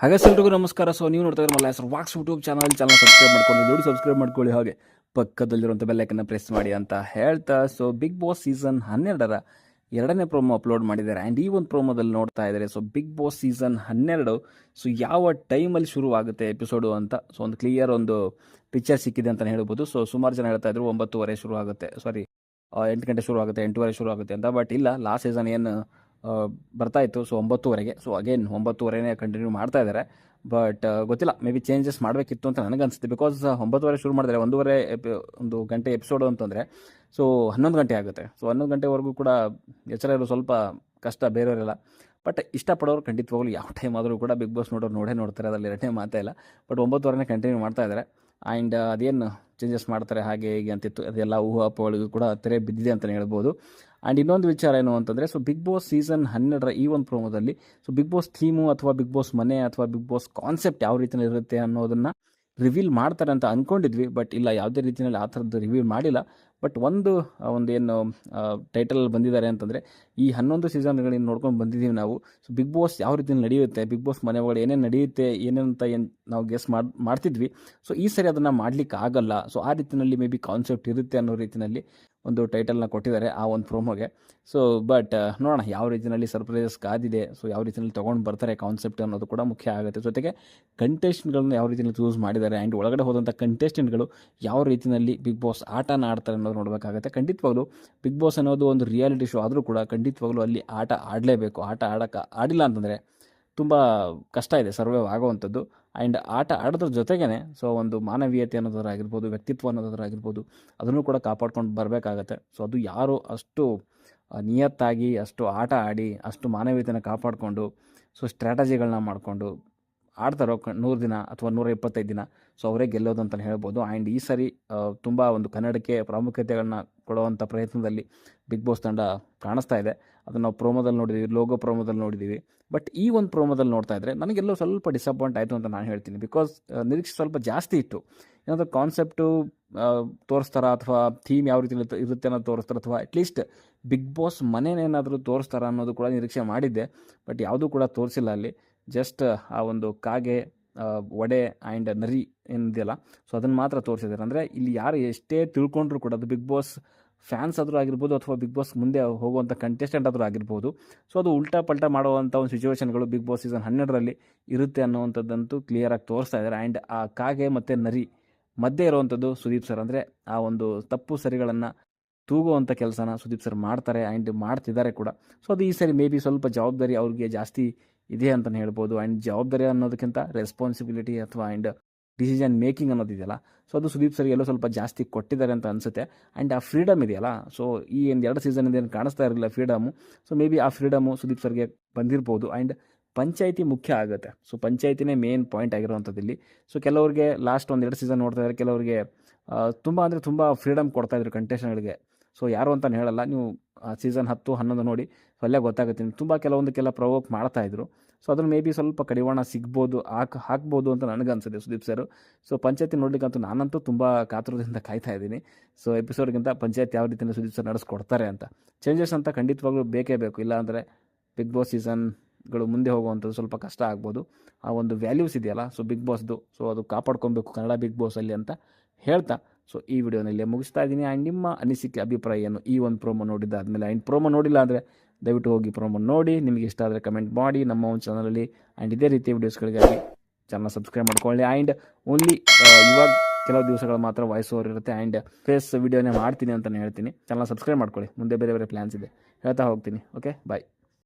ಹಾಗೆ ಎಲ್ರಿಗೂ ನಮಸ್ಕಾರ. ಸೊ ನೀವು ನೋಡ್ತಾ ಇದ್ರೆ ಹೆಸರು ವಾಕ್ಸ್ ಯೂಟ್ಯೂಬ್ ಚಾನಲ್. ಚಾನಲ್ ಸಬ್ಸ್ಕ್ರೈಬ್ ಮಾಡ್ಕೊಂಡು ದೊಡ್ಡ ಸಬ್ಸ್ಕ್ರೈಬ್ ಮಾಡ್ಕೊಳ್ಳಿ. ಹಾಗೆ ಪಕ್ಕದಲ್ಲಿರುವಂಥ ಬೆಲ್ಲೈಕನ್ನ ಪ್ರೆಸ್ ಮಾಡಿ ಅಂತ ಹೇಳ್ತಾ. ಸೊ ಬಿಗ್ ಬಾಸ್ ಸೀಸನ್ ಹನ್ನೆರಡರ ಎರಡನೇ ಪ್ರೋಮೋ ಅಪ್ಲೋಡ್ ಮಾಡಿದ್ದಾರೆ. ಆ್ಯಂಡ್ ಈ ಒಂದು ಪ್ರೋಮೋದಲ್ಲಿ ನೋಡ್ತಾ ಇದ್ದಾರೆ ಸೊ ಬಿಗ್ ಬಾಸ್ ಸೀಸನ್ ಹನ್ನೆರಡು. ಸೊ ಯಾವ ಟೈಮಲ್ಲಿ ಶುರುವಾಗುತ್ತೆ ಎಪಿಸೋಡು ಅಂತ ಸೊ ಒಂದು ಕ್ಲಿಯರ್ ಒಂದು ಪಿಕ್ಚರ್ ಸಿಕ್ಕಿದೆ ಅಂತಲೇ ಹೇಳ್ಬೋದು. ಸೊ ಸುಮಾರು ಜನ ಹೇಳ್ತಾ ಇದ್ರು, ಒಂಬತ್ತುವರೆ ಶುರು ಆಗುತ್ತೆ ಸಾರಿ ಎಂಟು ಗಂಟೆ ಶುರು ಆಗುತ್ತೆ ಎಂಟೂವರೆ ಶುರು ಆಗುತ್ತೆ ಅಂತ. ಬಟ್ ಇಲ್ಲ ಲಾಸ್ಟ್ ಸೀಸನ್ ಏನು ಬರ್ತಾ ಇತ್ತು. ಸೊ ಒಂಬತ್ತುವರೆಗೆ. ಸೊ ಅಗೇನ್ ಒಂಬತ್ತುವರೆನೇ ಕಂಟಿನ್ಯೂ ಮಾಡ್ತಾ ಇದ್ದಾರೆ. ಬಟ್ ಗೊತ್ತಿಲ್ಲ. ಮೇ ಬಿ ಚೇಂಜಸ್ ಮಾಡಬೇಕಿತ್ತು ಅಂತ ನನಗನ್ಸುತ್ತೆ ಬಿಕಾಸ್ ಒಂಬತ್ತುವರೆ ಶುರು ಮಾಡಿದರೆ ಒಂದೂವರೆ ಒಂದು ಗಂಟೆ ಎಪಿಸೋಡು ಅಂತಂದರೆ ಸೊ ಹನ್ನೊಂದು ಗಂಟೆ ಆಗುತ್ತೆ. ಸೊ ಹನ್ನೊಂದು ಗಂಟೆವರೆಗೂ ಕೂಡ ಎಚ್ಚರ ಇರೋ ಸ್ವಲ್ಪ ಕಷ್ಟ ಬೇರೆಯವರೆಲ್ಲ. ಬಟ್ ಇಷ್ಟಪಡೋರು ಖಂಡಿತವಾಗ್ಲೂ ಯಾವ ಟೈಮ್ ಆದರೂ ಕೂಡ ಬಿಗ್ ಬಾಸ್ ನೋಡೋರು ನೋಡೇ ನೋಡ್ತಾರೆ. ಅದರಲ್ಲಿ ಎರಡನೇ ಮಾತೇ ಇಲ್ಲ. ಬಟ್ ಒಂಬತ್ತುವರೆನೇ ಕಂಟಿನ್ಯೂ ಮಾಡ್ತಾ ಇದ್ದಾರೆ. ಆ್ಯಂಡ್ ಅದೇನು ಚೇಂಜಸ್ ಮಾಡ್ತಾರೆ ಹಾಗೆ ಹೀಗೆ ಅಂತಿತ್ತು ಅದೆಲ್ಲ ಊಹಾಪೋಹಗಳಿಗೂ ಕೂಡ ತೆರೆ ಬಿದ್ದಿದೆ ಅಂತಲೇ ಹೇಳ್ಬೋದು. ಆ್ಯಂಡ್ ಇನ್ನೊಂದು ವಿಚಾರ ಏನು ಅಂತಂದರೆ ಸೊ ಬಿಗ್ ಬಾಸ್ ಸೀಸನ್ ಹನ್ನೆರಡರ ಈ ಒಂದು ಪ್ರೋಮೋದಲ್ಲಿ ಸೊ ಬಿಗ್ ಬಾಸ್ ಥೀಮು ಅಥವಾ ಬಿಗ್ ಬಾಸ್ ಮನೆ ಅಥವಾ ಬಿಗ್ ಬಾಸ್ ಕಾನ್ಸೆಪ್ಟ್ ಯಾವ ರೀತಿಯಲ್ಲಿ ಇರುತ್ತೆ ಅನ್ನೋದನ್ನು ರಿವೀಲ್ ಮಾಡ್ತಾರೆ ಅಂತ ಅಂದ್ಕೊಂಡಿದ್ವಿ ಬಟ್ ಇಲ್ಲ ಯಾವುದೇ ರೀತಿಯಲ್ಲಿ ಆ ಥರದ್ದು ರಿವೀಲ್ ಮಾಡಿಲ್ಲ. ಬಟ್ ಒಂದು ಒಂದು ಏನು ಟೈಟಲ್ ಬಂದಿದ್ದಾರೆ ಅಂತಂದರೆ, ಈ ಹನ್ನೊಂದು ಸೀಸನ್ಗಳನ್ನ ನೋಡ್ಕೊಂಡು ಬಂದಿದ್ದೀವಿ ನಾವು. ಸೊ ಬಿಗ್ ಬಾಸ್ ಯಾವ ರೀತಿ ನಡೆಯುತ್ತೆ ಬಿಗ್ ಬಾಸ್ ಮನೆ ಒಳಗಡೆ ಏನೇನು ನಡೆಯುತ್ತೆ ಏನಂತ ಏನು ನಾವು ಗೆಸ್ ಮಾಡಿ, ಮಾಡ್ತಿದ್ವಿ. ಸೊ ಈ ಸರಿ ಅದನ್ನು ಮಾಡ್ಲಿಕ್ಕೆ ಆಗಲ್ಲ. ಸೊ ಆ ರೀತಿಯಲ್ಲಿ ಮೇ ಬಿ ಕಾನ್ಸೆಪ್ಟ್ ಇರುತ್ತೆ ಅನ್ನೋ ರೀತಿಯಲ್ಲಿ ಒಂದು ಟೈಟಲ್ನ ಕೊಟ್ಟಿದ್ದಾರೆ ಆ ಒಂದು ಪ್ರೋಮೋಗೆ ಸೊ ಬಟ್ ನೋಡೋಣ ಯಾವ ರೀತಿಯಲ್ಲಿ ಸರ್ಪ್ರೈಸಸ್ ಕಾದಿದೆ. ಸೊ ಯಾವ ರೀತಿಯಲ್ಲಿ ತೊಗೊಂಡು ಬರ್ತಾರೆ ಕಾನ್ಸೆಪ್ಟ್ ಅನ್ನೋದು ಕೂಡ ಮುಖ್ಯ ಆಗುತ್ತೆ. ಜೊತೆಗೆ ಕಂಟೆಸ್ಟ್ಗಳನ್ನ ಯಾವ ರೀತಿಯಲ್ಲಿ ಚೂಸ್ ಮಾಡಿದ್ದಾರೆ ಆ್ಯಂಡ್ ಒಳಗಡೆ ಹೋದಂಥ ಕಂಟೆಸ್ಟೆಂಟ್ಗಳು ಯಾವ ರೀತಿಯಲ್ಲಿ ಬಿಗ್ ಬಾಸ್ ಆಟನ ಆಡ್ತಾರೆ ಅನ್ನೋದು ನೋಡಬೇಕಾಗುತ್ತೆ. ಖಂಡಿತವಾಗ್ಲೂ ಬಿಗ್ ಬಾಸ್ ಅನ್ನೋದು ಒಂದು ರಿಯಾಲಿಟಿ ಶೋ ಆದರೂ ಕೂಡ ಖಂಡಿತವಾಗ್ಲೂ ಅಲ್ಲಿ ಆಟ ಆಡಲೇಬೇಕು. ಆಟ ಆಡಕ್ಕೆ ಆಡಿಲ್ಲ ಅಂತಂದರೆ ತುಂಬ ಕಷ್ಟ ಇದೆ, ಸರ್ವೈವ್ ಆಗೋವಂಥದ್ದು. ಆ್ಯಂಡ್ ಆಟ ಆಡೋದ್ರ ಜೊತೆಗೇ ಸೊ ಒಂದು ಮಾನವೀಯತೆ ಅನ್ನೋದ್ರಾಗಿರ್ಬೋದು ವ್ಯಕ್ತಿತ್ವ ಅನ್ನೋದರಾಗಿರ್ಬೋದು ಅದನ್ನು ಕೂಡ ಕಾಪಾಡ್ಕೊಂಡು ಬರಬೇಕಾಗತ್ತೆ. ಸೊ ಅದು ಯಾರು ಅಷ್ಟು ನಿಯತ್ತಾಗಿ, ಅಷ್ಟು ಆಟ ಆಡಿ, ಅಷ್ಟು ಮಾನವೀಯತೆಯನ್ನು ಕಾಪಾಡಿಕೊಂಡು ಸೊ ಸ್ಟ್ರಾಟಜಿಗಳನ್ನ ಮಾಡಿಕೊಂಡು ಆಡ್ತಾರೋ ನೂರು ದಿನ ಅಥವಾ ನೂರ ಇಪ್ಪತ್ತೈದು ದಿನ, ಸೊ ಅವರೇ ಗೆಲ್ಲೋದು ಅಂತಲೇ ಹೇಳ್ಬೋದು. ಆ್ಯಂಡ್ ಈ ಸರಿ ತುಂಬ ಒಂದು ಕನ್ನಡಕ್ಕೆ ಪ್ರಾಮುಖ್ಯತೆಗಳನ್ನ ಕೊಡುವಂಥ ಪ್ರಯತ್ನದಲ್ಲಿ ಬಿಗ್ ಬಾಸ್ ತಂಡ ಕಾಣಿಸ್ತಾ ಇದೆ. ಅದನ್ನು ನಾವು ಪ್ರೋಮೋದಲ್ಲಿ ನೋಡಿದ್ದೀವಿ ಲೋಗೋ ಪ್ರೋಮೋದಲ್ಲಿ ನೋಡಿದ್ದೀವಿ ಬಟ್ ಈ ಒಂದು ಪ್ರೋಮೋದಲ್ಲಿ ನೋಡ್ತಾ ಇದ್ದರೆ ನನಗೆಲ್ಲೋ ಸ್ವಲ್ಪ ಡಿಸಪಾಯಿಂಟ್ ಆಯಿತು ಅಂತ ನಾನು ಹೇಳ್ತೀನಿ. ಬಿಕಾಸ್ ನಿರೀಕ್ಷೆ ಸ್ವಲ್ಪ ಜಾಸ್ತಿ ಇತ್ತು. ಏನಾದರೂ ಕಾನ್ಸೆಪ್ಟು ತೋರಿಸ್ತಾರ ಅಥವಾ ಥೀಮ್ ಯಾವ ರೀತಿ ಇರುತ್ತೆ- ಅನ್ನೋದು ತೋರಿಸ್ತಾರೆ ಅಥವಾ ಅಟ್ಲೀಸ್ಟ್ ಬಿಗ್ ಬಾಸ್ ಮನೇನೇನಾದರೂ ತೋರಿಸ್ತಾರ ಅನ್ನೋದು ಕೂಡ ನಿರೀಕ್ಷೆ ಮಾಡಿದ್ದೆ. ಬಟ್ ಯಾವುದೂ ಕೂಡ ತೋರಿಸಿಲ್ಲ ಅಲ್ಲಿ. ಜಸ್ಟ್, ಆ ಒಂದು ಕಾಗೆ ವಡೆ ಆ್ಯಂಡ್ ನರಿ ಏನಿದೆಯಲ್ಲ ಸೊ ಅದನ್ನು ಮಾತ್ರ ತೋರಿಸಿದ್ದಾರೆ. ಅಂದರೆ ಇಲ್ಲಿ ಯಾರು ಎಷ್ಟೇ ತಿಳ್ಕೊಂಡ್ರು ಕೂಡ ಅದು ಬಿಗ್ ಬಾಸ್ ಫ್ಯಾನ್ಸ್ ಆದರೂ ಆಗಿರ್ಬೋದು ಅಥವಾ ಬಿಗ್ ಬಾಸ್ ಮುಂದೆ ಹೋಗುವಂಥ ಕಂಟೆಸ್ಟೆಂಟ್ ಆದರೂ ಆಗಿರ್ಬೋದು ಸೊ ಅದು ಉಲ್ಟಾ ಪಲ್ಟಾ ಮಾಡುವಂಥ ಒಂದು ಸಿಚುವೇಶನ್ಗಳು ಬಿಗ್ ಬಾಸ್ ಸೀಸನ್ ಹನ್ನೆರಡರಲ್ಲಿ ಇರುತ್ತೆ ಅನ್ನುವಂಥದ್ದಂತೂ ಕ್ಲಿಯರಾಗಿ ತೋರಿಸ್ತಾ ಇದ್ದಾರೆ. ಆ್ಯಂಡ್ ಆ, ಕಾಗೆ ಮತ್ತು ನರಿ ಮಧ್ಯೆ ಇರುವಂಥದ್ದು ಸುದೀಪ್ ಸರ್ ಅಂದರೆ ಆ ಒಂದು ತಪ್ಪು ಸರಿಗಳನ್ನು ತೂಗುವಂಥ ಕೆಲಸನ ಸುದೀಪ್ ಸರ್ ಮಾಡ್ತಾರೆ ಆ್ಯಂಡ್ ಮಾಡ್ತಿದ್ದಾರೆ ಕೂಡ. ಸೊ ಅದು ಈ ಸರಿ ಮೇ ಬಿ ಸ್ವಲ್ಪ ಜವಾಬ್ದಾರಿ ಅವ್ರಿಗೆ ಜಾಸ್ತಿ ಇದೆ ಅಂತಲೇ ಹೇಳ್ಬೋದು. ಆ್ಯಂಡ್ ಜವಾಬ್ದಾರಿ ಅನ್ನೋದಕ್ಕಿಂತ ರೆಸ್ಪಾನ್ಸಿಬಿಲಿಟಿ ಅಥವಾ ಆ್ಯಂಡ್ ಡಿಸಿಷನ್ ಮೇಕಿಂಗ್ ಅನ್ನೋದಿದೆಯಲ್ಲ ಸೊ ಅದು ಸುದೀಪ್ ಸರ್ ಎಲ್ಲೋ ಸ್ವಲ್ಪ ಜಾಸ್ತಿ ಕೊಟ್ಟಿದ್ದಾರೆ ಅಂತ ಅನಿಸುತ್ತೆ. ಆ್ಯಂಡ್ ಆ ಫ್ರೀಡಮ್ ಇದೆಯಲ್ಲ ಸೊ ಈ ಒಂದು ಎರಡು ಸೀಸನ್ ಏನು ಕಾಣಿಸ್ತಾ ಇರಲಿಲ್ಲ ಫ್ರೀಡಮು ಸೊ ಮೇ ಬಿ ಆ ಫ್ರೀಡಮು ಸುದೀಪ್ ಸರ್ಗೆ ಬಂದಿರ್ಬೋದು. ಆ್ಯಂಡ್ ಪಂಚಾಯಿತಿ ಮುಖ್ಯ ಆಗುತ್ತೆ. ಸೊ ಪಂಚಾಯಿತಿನೇ ಮೇನ್ ಪಾಯಿಂಟ್ ಆಗಿರುವಂಥದ್ದು ಇಲ್ಲಿ. ಸೊ ಕೆಲವರಿಗೆ ಲಾಸ್ಟ್ ಒಂದು ಎರಡು ಸೀಸನ್ ನೋಡ್ತಾ ಇದ್ದಾರೆ ಕೆಲವರಿಗೆ ತುಂಬ ಅಂದರೆ ತುಂಬ ಫ್ರೀಡಮ್ ಕೊಡ್ತಾಯಿದ್ರು ಕಂಟೆಸ್ಟೆಂಟ್ಗಳಿಗೆ ಸೊ ಯಾರು ಅಂತ ಹೇಳಲ್ಲ. ನೀವು ಸೀಸನ್ ಹತ್ತು, ಹನ್ನೊಂದು ನೋಡಿ ಅಲ್ಲೇ ಗೊತ್ತಾಗುತ್ತೆ. ತುಂಬ ಕೆಲವೊಂದಕ್ಕೆಲ್ಲ ಪ್ರವೋಕ್ ಮಾಡ್ತಾಯಿದ್ರು ಸೊ ಅದನ್ನು ಮೇ ಬಿ ಸ್ವಲ್ಪ ಕಡಿವಾಣ ಸಿಗ್ಬೋದು, ಹಾಕ್, ಹಾಕ್ಬೋದು ಅಂತ ನನಗನ್ಸುತ್ತೆ ಸುದೀಪ್ ಸರ್. ಸೊ ಪಂಚಾಯತಿ ನೋಡ್ಲಿಕ್ಕಂತೂ ನಾನಂತೂ ತುಂಬ ಕಾತುರದಿಂದ ಕಾಯ್ತಾ ಇದ್ದೀನಿ. ಸೊ ಎಪಿಸೋಡ್ಗಿಂತ ಪಂಚಾಯತ್ ಯಾವ ರೀತಿಯಲ್ಲಿ ಸುದೀಪ್ ಸರ್ ನಡೆಸ್ಕೊಡ್ತಾರೆ ಅಂತ. ಚೇಂಜಸ್ ಅಂತ ಖಂಡಿತವಾಗ್ಲೂ ಬೇಕೇ ಬೇಕು. ಇಲ್ಲಾಂದರೆ ಬಿಗ್ ಬಾಸ್ ಸೀಸನ್ಗಳು ಮುಂದೆ ಹೋಗುವಂಥದ್ದು ಸ್ವಲ್ಪ ಕಷ್ಟ ಆಗ್ಬೋದು. ಆ ಒಂದು ವ್ಯಾಲ್ಯೂಸ್ ಇದೆಯಲ್ಲ ಸೊ ಬಿಗ್ ಬಾಸ್ದು ಸೊ ಅದು ಕಾಪಾಡ್ಕೊಬೇಕು ಕನ್ನಡ ಬಿಗ್ ಬಾಸಲ್ಲಿ ಅಂತ ಹೇಳ್ತಾ ಸೊ ಈ ವಿಡಿಯೋನಲ್ಲಿ ಮುಗಿಸ್ತಾ ಇದ್ದೀನಿ. ಆ್ಯಂಡ್ ನಿಮ್ಮ ಅನಿಸಿಕೆ ಅಭಿಪ್ರಾಯ ಏನು ಈ ಒಂದು ಪ್ರೋಮೋ ನೋಡಿದ್ದಾದಮೇಲೆ, ಆ್ಯಂಡ್ ಪ್ರೋಮೋ ನೋಡಿಲ್ಲ ಅಂದರೆ ದಯವಿಟ್ಟು ಹೋಗಿ ಪ್ರೋಮೋ ನೋಡಿ. ನಿಮಗೆ ಇಷ್ಟ ಆದರೆ ಕಮೆಂಟ್ ಮಾಡಿ ನಮ್ಮ ಒಂದು ಚಾನಲಲ್ಲಿ ಆ್ಯಂಡ್ ಇದೇ ರೀತಿಯ ವೀಡಿಯೋಸ್ಗಳಿಗಾಗಿ ಚಾನಲ್ ಸಬ್ಸ್ಕ್ರೈಬ್ ಮಾಡ್ಕೊಳ್ಳಿ. ಆ್ಯಂಡ್ ಓನ್ಲಿ ಇವಾಗ ಕೆಲವು ದಿವಸಗಳು ಮಾತ್ರ ವಾಯ್ಸ್ ಓವರ್ ಇರುತ್ತೆ. ಆ್ಯಂಡ್ ಫೇಸ್ ವಿಡಿಯೋನೇ ಮಾಡ್ತೀನಿ ಅಂತಲೇ ಹೇಳ್ತೀನಿ. ಚಾನಲ್ ಸಬ್ಸ್ಕ್ರೈಬ್ ಮಾಡ್ಕೊಳ್ಳಿ. ಮುಂದೆ ಬೇರೆ ಬೇರೆ ಪ್ಲ್ಯಾನ್ಸ್ ಇದೆ. ಹೇಳ್ತಾ ಹೋಗ್ತೀನಿ. Okay bye